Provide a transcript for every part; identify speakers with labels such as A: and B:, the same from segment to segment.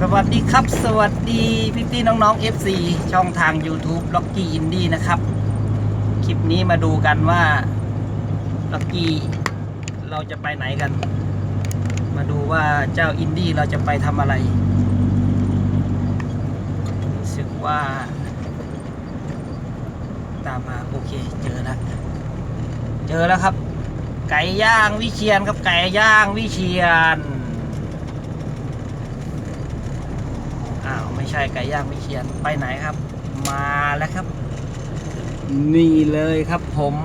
A: สวัสดีครับ สวัสดีพี่พี่น้องๆ FC ช่องทาง YouTube Lucky Indie นะครับ คลิปนี้มาดูกันว่า Lucky เราจะไปไหนกัน มาดูว่าเจ้าอินดี้เราจะไปทำอะไรรู้สึกว่า ตามมาโอเคเจอแล้วเจอแล้วครับ ไก่ย่างวิเชียนครับไก่ย่างวิเชียน อ้าว ไม่ใช่ไก่ย่างวิเชียนไปไหนครับ มาแล้วครับ นี่เลยครับผม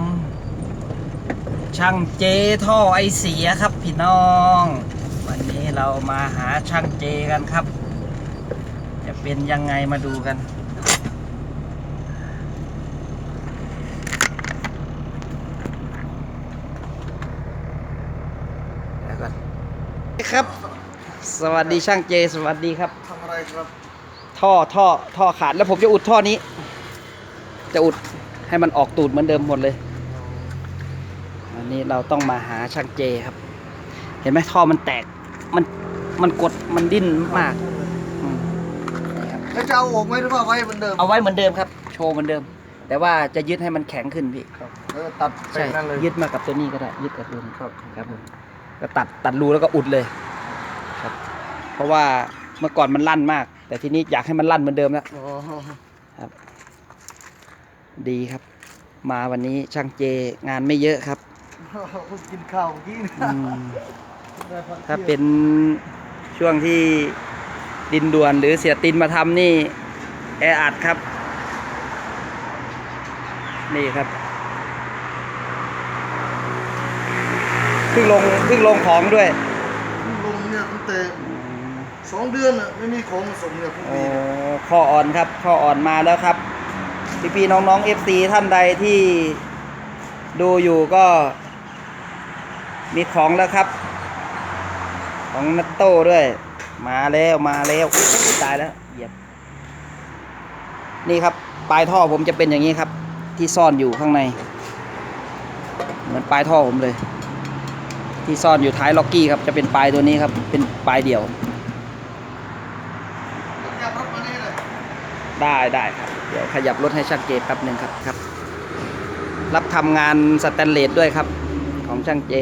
A: ช่างเจท่อไอเสียครับพี่น้อง วันนี้เรามาหาช่างเจกันครับ จะเป็นยังไงมาดูกันแล้วก่อนครับ สวัสดีช่างเจ สวัสดีครับ
B: ทำอะไรครับ
A: ท่อท่อท่อขาดแล้วผมจะอุดท่อนี้ จะอุดให้มันออกตูดเหมือนเดิมหมดเลยวันนี้เราต้องมาหาช่างเจครับ เห็นไหมท่อมันแตกมันมันกดมันดิ้นมากอืมนี่ครับ
B: แล้วจะเอาออกไหมหรือว่าไว้เหมือนเดิม
A: เอาไว้เหมือนเดิมครับ โชว์เหมือนเดิม แต่ว่าจะยึดให้มันแข็งขึ้นพี่
B: ครับแล้วก็ตัดไป
A: ใช่
B: นั่นเลย
A: ยึดมากับตัวนี้ก็ได้ ยึดกับตัวนี้
B: ครับ
A: ครับผมก็ตัดตัดรูแล้วก็อุดเลยครับ เพราะว่าเมื่อก่อนมันลั่นมาก แต่ทีนี้อยากให้มันลั่นเหมือนเดิมแล้ว
B: อ๋อ
A: ดีครับ มาวันนี้ช่างเจงานไม่เยอะครับ
B: เพิ่งกินข้าวเมื่อกี้นี่
A: อืม
B: ได้พัก
A: ถ้า
B: ที่ยง
A: เป็นช่วงที่ดินด่วนหรือเสียตินมาทำนี่ แออัดครับ นี่ครับเพิ่งลงเพิ่งลงของด้วย
B: เพิ่งลงเนี่ยตั้งแต่ สองเดือนอะไม่มีของมาส่งเนี่ยพิ่ง
A: โอ้
B: มี
A: ข้ออ่อนครับ ข้ออ่อนมาแล้วครับ พี่พี่ๆน้องๆ FC ท่านใดที่ดูอยู่ก็ มีของแล้วครับ ของนัตโต้ด้วย มาแล้วมาแล้วอุ๊ยตายแล้วเหยียบ นี่ครับ ปลายท่อผมจะเป็นอย่างนี้ครับ ที่ซ่อนอยู่ข้างใน เหมือนปลายท่อผมเลย ที่ซ่อนอยู่ท้ายล็อกกี้ครับจะเป็นปลายตัวนี้ครับ เป็นปลายเดี่ยว
B: อยากรถมานี่เลย
A: ได้ได้ครับ เดี๋ยวขยับรถให้ช่างเจแป๊บหนึ่งครับครับ รับทำงานสแตนเลสด้วยครับ ของช่างเจ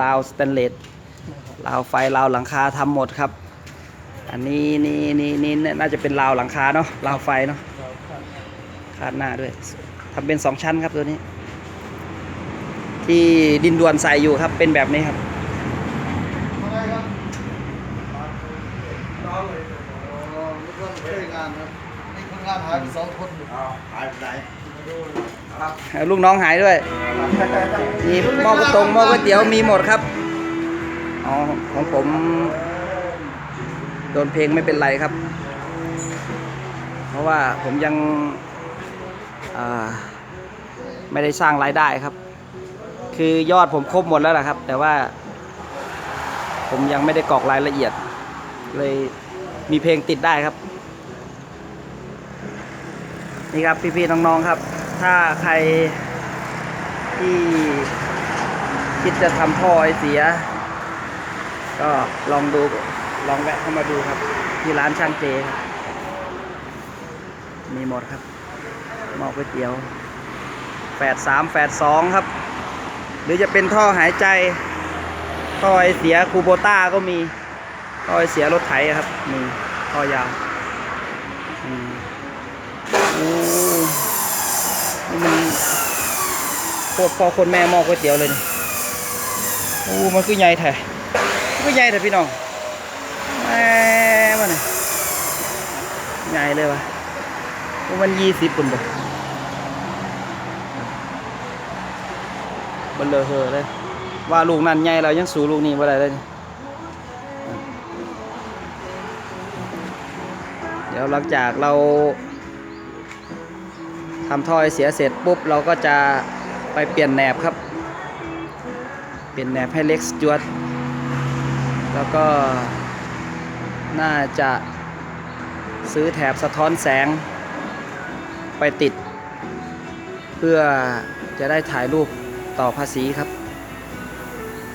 A: ราวสแตนเลสราวไฟราวหลังคาทำหมดครับ อันนี้นี่นี่นี่น่าจะเป็นราวหลังคาเนาะราวไฟเนาะคาดหน้าด้วยทำเป็นสองชั้นครับตัวนี้ ที่ดินดวนใส่อยู่ครับเป็นแบบนี้ครับ
B: อะไรครับน้องเลยอ๋อนึกว่าช่งานครับ นี่คนงานหายไปสองคนอยู่
C: หายไปไหน
B: มาดูครับ
A: ลูกน้องหายด้วย มีหม้อกระตงหม้อก๋วยเตี๋ยวมีหมดครับ อ๋อของผม โดนเพลงไม่เป็นไรครับ เพราะว่าผมยังอ่าไม่ได้สร้างรายได้ครับ คือยอดผมครบหมดแล้วล่ะครับ แต่ว่า ผมยังไม่ได้กรอกรายละเอียด เลยมีเพลงติดได้ครับ นี่ครับพี่ๆน้องๆครับ ถ้าใครที่คิดจะทำท่อไอเสีย ก็ลองดูลองแวะเข้ามาดูครับ ที่ร้านช่างเจครับมีหมดครับหม้อก๋วยเตี๋ยวแปดสามแปดสองครับ หรือจะเป็นท่อหายใจ ท่อไอเสียคูโบต้าก็มี ท่อไอเสียรถไถครับมีท่อยาว นี่มันโคตรพ่อคนแม่หม้อก๋วยเตี๋ยวเลยนี่โอ้มันคือใหญ่แท้มันคือใหญ่แท้พี่น้องแม่มันใหญ่เลยวะมันยี่สิบปุ่นบ่เบลเลอเฮอเลย ว่าลูกนั้นใหญ่เรายังสูลูกนี้บ่ได้เลยเดี๋ยวหลังจากเรา ทำท่อให้เสียเสร็จปุ๊บเราก็จะไปเปลี่ยนแหนบครับ เปลี่ยนแหนบให้เล็กสจวดแล้วก็น่าจะซื้อแถบสะท้อนแสงไปติด เพื่อจะได้ถ่ายรูปต่อภาษีครับ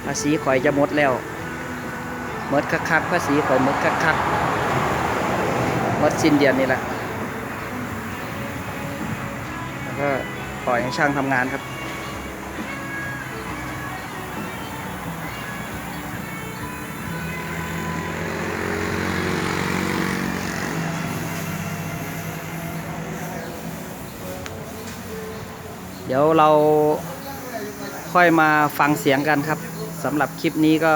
A: ภาษีข่อยจะหมดแล้วหมดคักๆภาษีข่อยหมดคักๆมดสิ้นเดือนนี้แหละ แล้ว ก็ปล่อยให้ช่างทำงานครับเดี๋ยวเราค่อยมาฟังเสียงกันครับสำหรับคลิปนี้ก็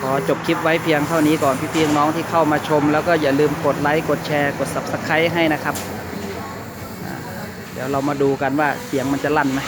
A: ขอจบคลิปไว้เพียงเท่านี้ก่อนพี่ๆน้องที่เข้ามาชม แล้วก็อย่าลืมกดไลค์ กดแชร์ กด Subscribe ให้นะครับ ดี๋ยวเรามาดูกันว่าเสียงมันจะลั่นไหม